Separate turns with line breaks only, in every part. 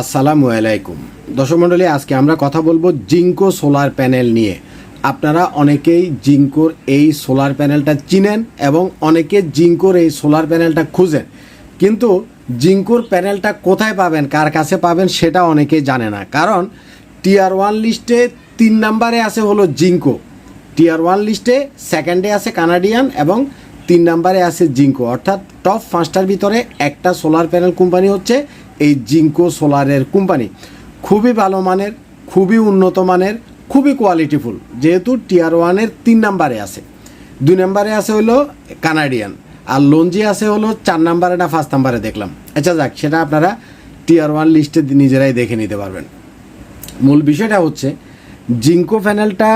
আসসালামু আলাইকুম। দর্শক মণ্ডলী, আজকে আমরা কথা বলব জিঙ্কো সোলার প্যানেল নিয়ে। আপনারা অনেকেই জিঙ্কোর এই সোলার প্যানেলটা চিনেন এবং অনেকে জিঙ্কোর এই সোলার প্যানেলটা খুঁজেন। কিন্তু জিঙ্কোর প্যানেলটা কোথায় পাবেন, কার কাছে পাবেন, সেটা অনেকেই জানে না। কারণ টিআর ওয়ান লিস্টে তিন নাম্বারে আছে হলো জিঙ্কো। টিআর ওয়ান লিস্টে সেকেন্ডে আছে কানাডিয়ান এবং তিন নাম্বারে আছে জিঙ্কো। অর্থাৎ টপ পাঁচটার ভিতরে একটা সোলার প্যানেল কোম্পানি হচ্ছে এই জিঙ্কো সোলারের কোম্পানি। খুবই ভালো মানের, খুবই উন্নত মানের, খুবই কোয়ালিটিফুল যেহেতু টিয়ার ওয়ানের তিন নাম্বারে আছে। দুই নাম্বারে আছে হলো কানাডিয়ান আর লঞ্জি আছে হলো চার নাম্বারে না ফার্স্ট নাম্বারে দেখলাম। আচ্ছা যাক, সেটা আপনারা টিআর ওয়ান লিস্টে নিজেরাই দেখে নিতে পারবেন। মূল বিষয়টা হচ্ছে, জিঙ্কো প্যানেলটা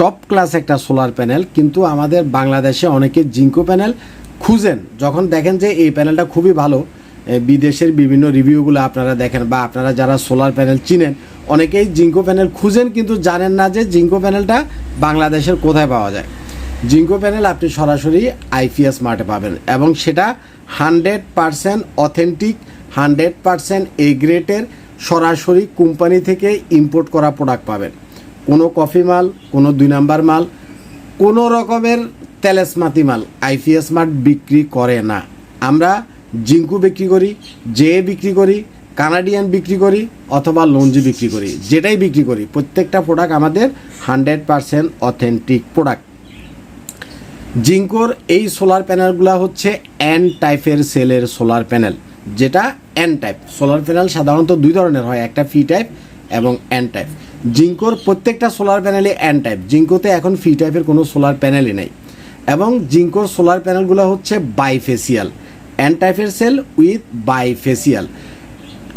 টপ ক্লাস একটা সোলার প্যানেল কিন্তু আমাদের বাংলাদেশে অনেকে জিঙ্কো প্যানেল খুঁজেন। যখন দেখেন যে এই প্যানেলটা খুবই ভালো বিদেশের বিভিন্ন রিভিউগুলো আপনারা দেখেন বা আপনারা যারা সোলার প্যানেল চিনেন, অনেকেই জিঙ্কো প্যানেল খুঁজেন কিন্তু জানেন না যে জিঙ্কো প্যানেলটা বাংলাদেশের কোথায় পাওয়া যায়। জিঙ্কো প্যানেল আপনি সরাসরি আইপিএস মার্টে পাবেন এবং সেটা hundred percent authentic, hundred percent A গ্রেটের সরাসরি কোম্পানি থেকে ইম্পোর্ট করা প্রোডাক্ট পাবেন। কোনো কফি মাল, কোনো দুই নাম্বার মাল, কোনো রকমের তেলেসমাতি মাল আইপিএস মার্ট বিক্রি করে না। আমরা জিঙ্কু বিক্রি করি, জে বিক্রি করি, কানাডিয়ান বিক্রি করি, অথবা লঞ্জি বিক্রি করি। যেটাই বিক্রি করি, প্রত্যেকটা প্রোডাক্ট আমাদের হান্ড্রেড পারসেন্ট অথেন্টিক প্রোডাক্ট জিঙ্কোর এই সোলার প্যানেলগুলো হচ্ছে এন টাইপের সেলের সোলার প্যানেল যেটা এন টাইপ সোলার প্যানেল সাধারণত দুই ধরনের হয়, একটা ফি টাইপ এবং এন টাইপ জিঙ্কোর প্রত্যেকটা সোলার প্যানেলই এন টাইপ জিঙ্কোতে এখন ফি টাইপের কোনো সোলার প্যানেলই নেই। এবং জিঙ্কোর সোলার প্যানেলগুলো হচ্ছে বাইফেসিয়াল এন টাইপের সেল উইথ বাইফেসিয়াল।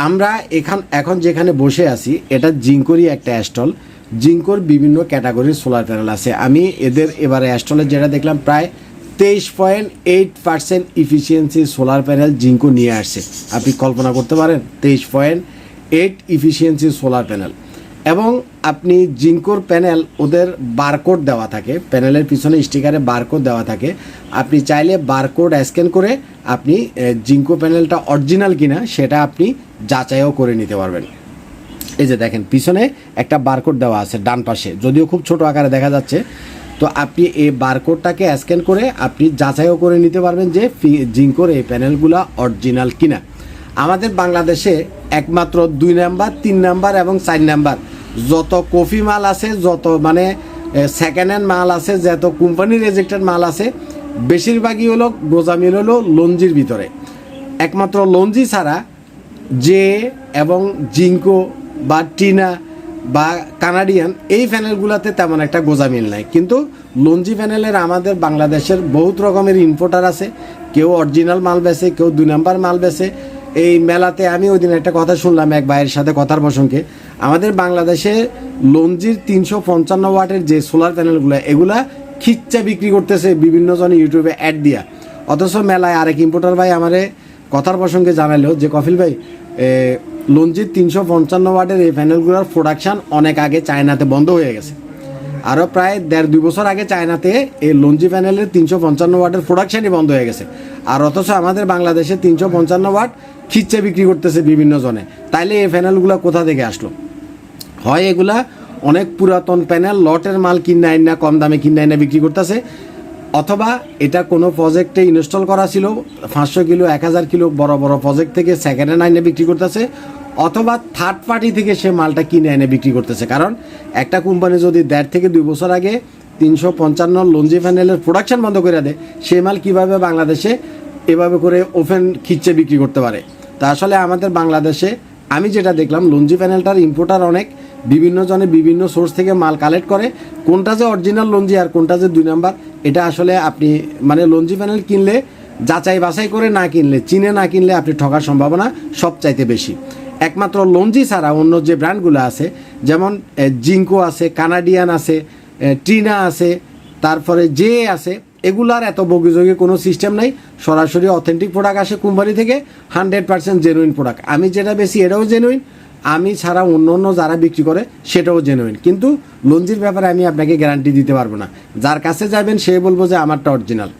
আমরা এখান এখন যেখানে বসে আছি, এটা জিঙ্কোরই একটা অ্যাস্টল জিঙ্কোর বিভিন্ন ক্যাটাগরির সোলার প্যানেল আছে। আমি এদের এবারে অ্যাস্টলের যেটা দেখলাম, প্রায় তেইশ point eight percent efficiency solar panel Jinko নিয়ে আসছে। আপনি কল্পনা করতে পারেন, তেইশ point eight efficiency solar panel এবং আপনি জিঙ্কোর প্যানেল ওদের বারকোড দেওয়া থাকে, প্যানেলের পিছনে স্টিকারে বারকোড দেওয়া থাকে। আপনি চাইলে বারকোড স্ক্যান করে আপনি জিঙ্কো প্যানেলটা অরিজিনাল কিনা সেটা আপনি যাচাইও করে নিতে পারবেন। এই যে দেখেন, পিছনে একটা বারকোড দেওয়া আছে ডান পাশে, যদিও খুব ছোট আকারে দেখা যাচ্ছে। তো আপনি এই বারকোডটাকে স্ক্যান করে আপনি যাচাইও করে নিতে পারবেন যে জিঙ্কোর এই প্যানেলগুলো অরিজিনাল কিনা। আমাদের বাংলাদেশে একমাত্র দুই নাম্বার, তিন নাম্বার এবং চার নাম্বার যত কফি মাল আছে, যত মানে সেকেন্ড হ্যান্ড মাল আছে, যত কোম্পানি রেজেক্টেড মাল আছে, বেশিরভাগই হলো গোজামিল হলো লঞ্জির ভিতরে। একমাত্র লঞ্জি ছাড়া জে এবং জিঙ্কো বা টিনা বা কানাডিয়ান, এই প্যানেলগুলোতে তেমন একটা গোজামিল নাই। কিন্তু লঞ্জি প্যানেলের আমাদের বাংলাদেশের বহুত রকমের ইম্পোর্টার আছে। কেউ অরিজিনাল মাল বেচে, কেউ দুই নাম্বার মাল বেচে এই মেলাতে আমি ওই দিন একটা কথা শুনলাম এক ভাইয়ের সাথে কথার প্রসঙ্গে। আমাদের বাংলাদেশে লঞ্জির তিনশো পঞ্চান্ন ওয়াটের যে সোলার প্যানেলগুলো, এগুলা খিচ্চা বিক্রি করতেছে বিভিন্ন জন ইউটিউবে অ্যাড দিয়া। অথচ মেলায় আরেক ইম্পোর্টার ভাই আমারে কথার প্রসঙ্গে জানালো যে, কফিল ভাই লঞ্জির তিনশো পঞ্চান্ন ওয়াটের এই প্যানেলগুলোর প্রোডাকশন অনেক আগে চায়নাতে বন্ধ হয়ে গেছে। আরও প্রায় দেড় দুই বছর আগে চায়নাতে এই লঞ্জি প্যানেলের তিনশো পঞ্চান্ন ওয়াটের প্রোডাকশানই বন্ধ হয়ে গেছে। আর অথচ আমাদের বাংলাদেশে তিনশো পঞ্চান্ন ওয়াট খিচ্ছে বিক্রি করতেছে বিভিন্ন জনে। তাইলে এই প্যানেলগুলো কোথা থেকে আসলো? হয় এগুলা অনেক পুরাতন প্যানেল লটের মাল কিনে আইন না কম দামে কিনে আইন বিক্রি করতেছে, অথবা এটা কোনো প্রজেক্টে ইনস্টল করা ছিল, পাঁচশো কিলো, এক হাজার কিলো বড় বড় প্রজেক্ট থেকে সেকেন্ড হ্যান্ড আইনে বিক্রি করতেছে, অথবা থার্ড পার্টি থেকে সে মালটা কিনে এনে বিক্রি করতেছে। কারণ একটা কোম্পানি যদি দেড় থেকে দুই বছর আগে তিনশো পঞ্চান্ন লঞ্জি প্যানেলের প্রোডাকশন বন্ধ করে দেয়, সে মাল কীভাবে বাংলাদেশে এভাবে করে ওপেন খিচ্ছে বিক্রি করতে পারে? তা আসলে আমাদের বাংলাদেশে আমি যেটা দেখলাম লঞ্জি প্যানেলটার ইম্পোর্টার অনেক বিভিন্ন জনে বিভিন্ন সোর্স থেকে মাল কালেক্ট করে কোনটা যে অরিজিনাল লঞ্জি আর কোনটা যে দুই নাম্বার এটা আসলে আপনি মানে লঞ্জি প্যানেল কিনলে যাচাই বাছাই করে না কিনলে চিনে না কিনলে আপনি ঠকার সম্ভাবনা সবচাইতে বেশি। একমাত্র লঞ্জি ছাড়া অন্য যে ব্র্যান্ডগুলো আছে যেমন জিঙ্কো আছে কানাডিয়ান আছে এ, ট্রিনা আছে তারপরে জে আছে এগুলার এত বগিযোগে কোনো সিস্টেম নাই। সরাসরি অথেন্টিক প্রোডাক্ট আসে কোম্পানি থেকে হান্ড্রেড পার্সেন্ট জেনুইন প্রোডাক্ট আমি যেটা বেশি, এটাও জেনুইন আমি ছাড়া অন্য অন্য যারা বিক্রি করে, সেটাও জেনুইন কিন্তু লঞ্জির ব্যাপারে আমি আপনাকে গ্যারান্টি দিতে পারব না। যার কাছে যাবেন, সে বলব যে আমারটা অরিজিনাল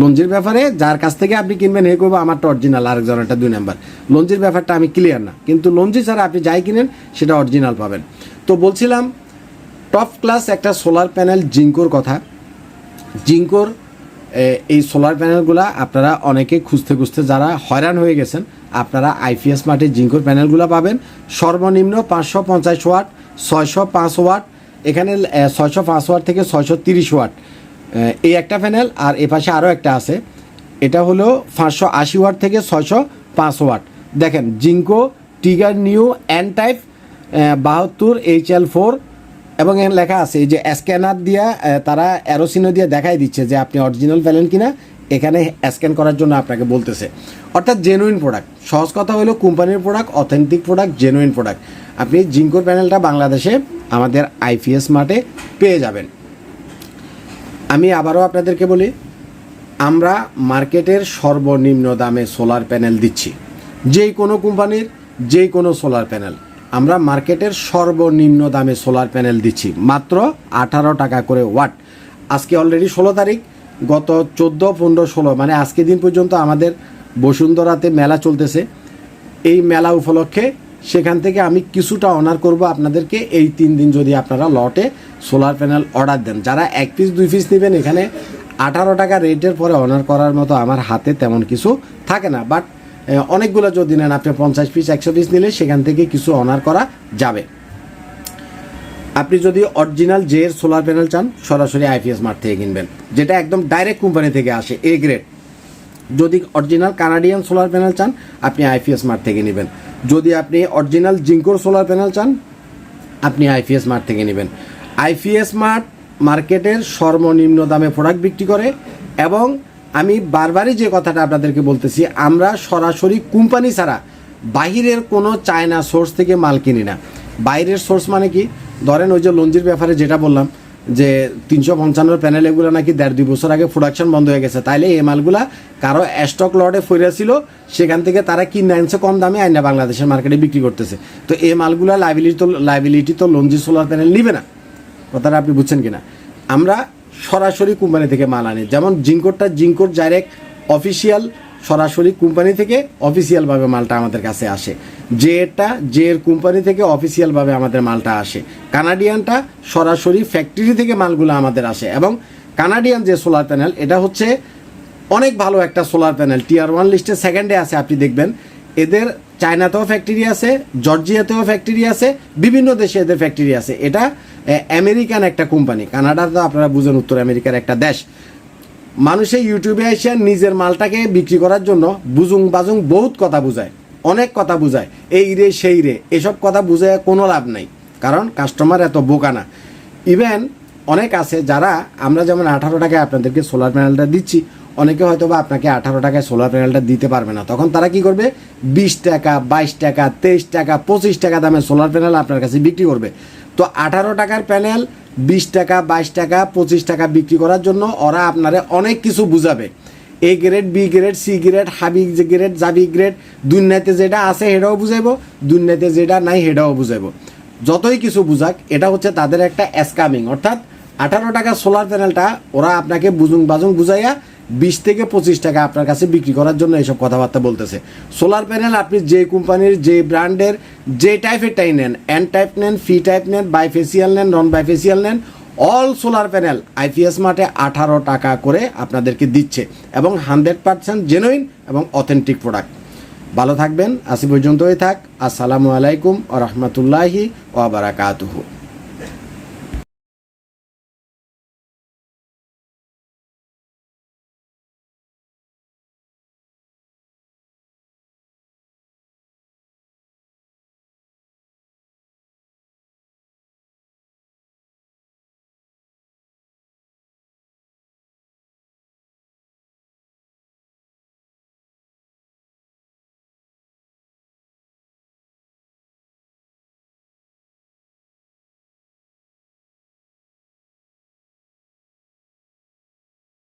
লঞ্জির ব্যাপারে যার কাছ থেকে আপনি কিনবেন, হে করব আমারটা অরিজিনাল আরেকজনেরটা দুই নাম্বার লঞ্জির ব্যাপারটা আমি ক্লিয়ার না। কিন্তু লঞ্জি ছাড়া আপনি যাই কিনেন, সেটা অরিজিনাল পাবেন। তো বলছিলাম টপ ক্লাস একটা সোলার প্যানেল জিঙ্কোর কথা। জিঙ্কোর এই সোলার প্যানেলগুলা আপনারা অনেকে খুঁজতে খুঁজতে যারা হয়রান হয়ে গেছেন, আপনারা আইপিএস মাঠে জিঙ্কোর প্যানেলগুলো পাবেন। সর্বনিম্ন পাঁচশো পঞ্চাশ ওয়াট, ছয়শো পাঁচ ওয়াট, এখানে ছয়শো পাঁচ ওয়াট থেকে ছয়শো তিরিশ ওয়াট এই একটা প্যানেল আর এ পাশে আরও একটা আছে। এটা হলো পাঁচশো আশি ওয়াট থেকে ছয়শো পাঁচ ওয়াট। দেখেন, Jinko, Tiger Neo N type বাহাত্তর, এইচ এল ফোর এবং এখানে লেখা আছে যে স্ক্যানার দিয়া তারা অ্যারোসিনো দিয়ে দেখাই দিচ্ছে যে আপনি অরিজিনাল পেলেন কিনা। এখানে স্ক্যান করার জন্য আপনাকে বলতেছে। অর্থাৎ জেনুইন প্রোডাক্ট সহজ কথা হলো কোম্পানির product authentic product genuine product আপনি জিঙ্কোর প্যানেলটা বাংলাদেশে আমাদের আইপিএস মার্টে পেয়ে যাবেন। আমি আবারও আপনাদেরকে বলি, আমরা মার্কেটের সর্বনিম্ন দামে সোলার প্যানেল দিচ্ছি। যেই কোনো কোম্পানির, যেই কোনো সোলার প্যানেল আমরা মার্কেটের সর্বনিম্ন দামে সোলার প্যানেল দিচ্ছি, মাত্র আঠারো টাকা করে ওয়াট। আজকে অলরেডি ষোলো তারিখ, গত চোদ্দ, পনেরো, ষোলো মানে আজকে দিন পর্যন্ত আমাদের বসুন্ধরাতে মেলা চলতেছে। এই মেলা উপলক্ষে সেখান থেকে আমি কিছুটা অনার করব আপনাদেরকে, এই তিন দিন যদি আপনারা লটে সোলার প্যানেল অর্ডার দেন। যারা এক পিস দুই পিস নেবেন, এখানে আঠারো টাকা রেটের পরে অনার করার মতো আমার হাতে তেমন কিছু থাকে না। বাট অনেকগুলো যদি নেন, আপনি পঞ্চাশ পিস একশো পিস নিলে সেখান থেকে কিছু অনার করা যাবে। আপনি যদি অরিজিনাল জে এর সোলার প্যানেল চান, সরাসরি আইপিএস মার্ট থেকে কিনবেন, যেটা একদম ডাইরেক্ট কোম্পানি থেকে আসে এ গ্রেড যদি অরিজিনাল কানাডিয়ান সোলার প্যানেল চান, আপনি আইপিএস মার্ট থেকে নেবেন। যদি আপনি অরিজিনাল জিঙ্কোর সোলার প্যানেল চান, আপনি আইপিএস মার্ট থেকে নেবেন। আইপিএস মার্ট মার্কেটের সর্বনিম্ন দামে প্রোডাক্ট বিক্রি করে এবং আমি বারবারই যে কথাটা আপনাদেরকে বলতেছি, আমরা সরাসরি কোম্পানি ছাড়া বাহিরের কোনো চায়না সোর্স থেকে মাল কিনি না। বাইরের সোর্স মানে কি? ধরেন ওই যে লঞ্জির ব্যাপারে যেটা বললাম, যে তিনশো পঞ্চান্নর প্যানেল এগুলো নাকি দেড় দুই বছর আগে প্রোডাকশন বন্ধ হয়ে গেছে। তাইলে এই মালগুলা কারও স্টক লটে ছিল, সেখান থেকে তারা কিনে আনছে কম দামে আইনা বাংলাদেশের মার্কেটে বিক্রি করতেছে। তো এই মালগুলা লাইবিলিটি তো লাইবিলিটি তো লঞ্জি সোলার প্যানেল নিবে না। কথাটা আপনি বুঝছেন কিনা? আমরা সরাসরি কোম্পানি থেকে মাল আনি। যেমন জিঙ্কোরটা, জিঙ্কোর ডাইরেক্ট অফিসিয়াল সরাসরি কোম্পানি থেকে অফিসিয়ালভাবে মালটা আমাদের কাছে আসে। যে এরটা যে এর কোম্পানি থেকে অফিসিয়ালভাবে আমাদের মালটা আসে। কানাডিয়ানটা সরাসরি ফ্যাক্টরি থেকে মালগুলো আমাদের আসে এবং কানাডিয়ান যে সোলার প্যানেল এটা হচ্ছে অনেক ভালো একটা সোলার প্যানেল টিয়ার ওয়ান লিস্টে সেকেন্ডে আছে, আপনি দেখবেন। এদের চায়নাতেও ফ্যাক্টরি আছে, জর্জিয়াতেও ফ্যাক্টরি আছে, বিভিন্ন দেশে এদের ফ্যাক্টরি আছে। এটা আমেরিকান একটা কোম্পানি কানাডা তো আপনারা বুঝেন উত্তর আমেরিকার একটা দেশ। মানুষে ইউটিউবে এসে নিজের মালটাকে বিক্রি করার জন্য বুজুং বাজুং বহুত কথা বুঝায়, অনেক কথা বুঝায়। এই রে, সেই রে, এসব কথা বুঝায় কোনো লাভ নাই, কারণ কাস্টমার এত বোকা না। ইভেন অনেক আছে যারা, আমরা যেমন আঠারো টাকায় আপনাদেরকে সোলার প্যানেলটা দিচ্ছি অনেকে হয়তো বা আপনাকে আঠারো টাকায় সোলার প্যানেলটা দিতে পারবে না। তখন তারা কি করবে? বিশ টাকা, বাইশ টাকা, তেইশ টাকা, পঁচিশ টাকা দামে সোলার প্যানেল আপনার কাছে বিক্রি করবে। তো আঠারো টাকার প্যানেল বিশ টাকা, বাইশ টাকা, পঁচিশ টাকা বিক্রি করার জন্য ওরা আপনারে অনেক কিছু বুঝাবে। A grade B grade C grade হাবি গ্রেড জাবি গ্রেড দুনিয়াতে যেটা আছে সেটাও বুঝাইব, দুনিয়াতে যেটা নাই সেটাও বুঝাইবো। যতই কিছু বুঝাক, এটা হচ্ছে তাদের একটা স্কামিং অর্থাৎ আঠারো টাকা সোলার প্যানেলটা ওরা আপনাকে বুঝুং বাজুং বুঝাইয়া বিশ থেকে পঁচিশ টাকা আপনার কাছে বিক্রি করার জন্য এইসব কথাবার্তা বলতেছে। সোলার প্যানেল আপনি যে কোম্পানির, যে ব্র্যান্ডের, যে টাইপেরটাই নেন এন টাইপ নেন ফি টাইপ নেন বাইফেসিয়াল নেন নন বাইফেসিয়াল নেন অল সোলার প্যানেল আইপিএস মাঠে আঠারো টাকা করে আপনাদেরকে দিচ্ছে এবং হান্ড্রেড পার্সেন্ট জেনুইন এবং অথেন্টিক প্রোডাক্ট ভালো থাকবেন আসি পর্যন্তই থাক। আসসালামু আলাইকুম ও রহমতুল্লাহি ওবরাকাতুহু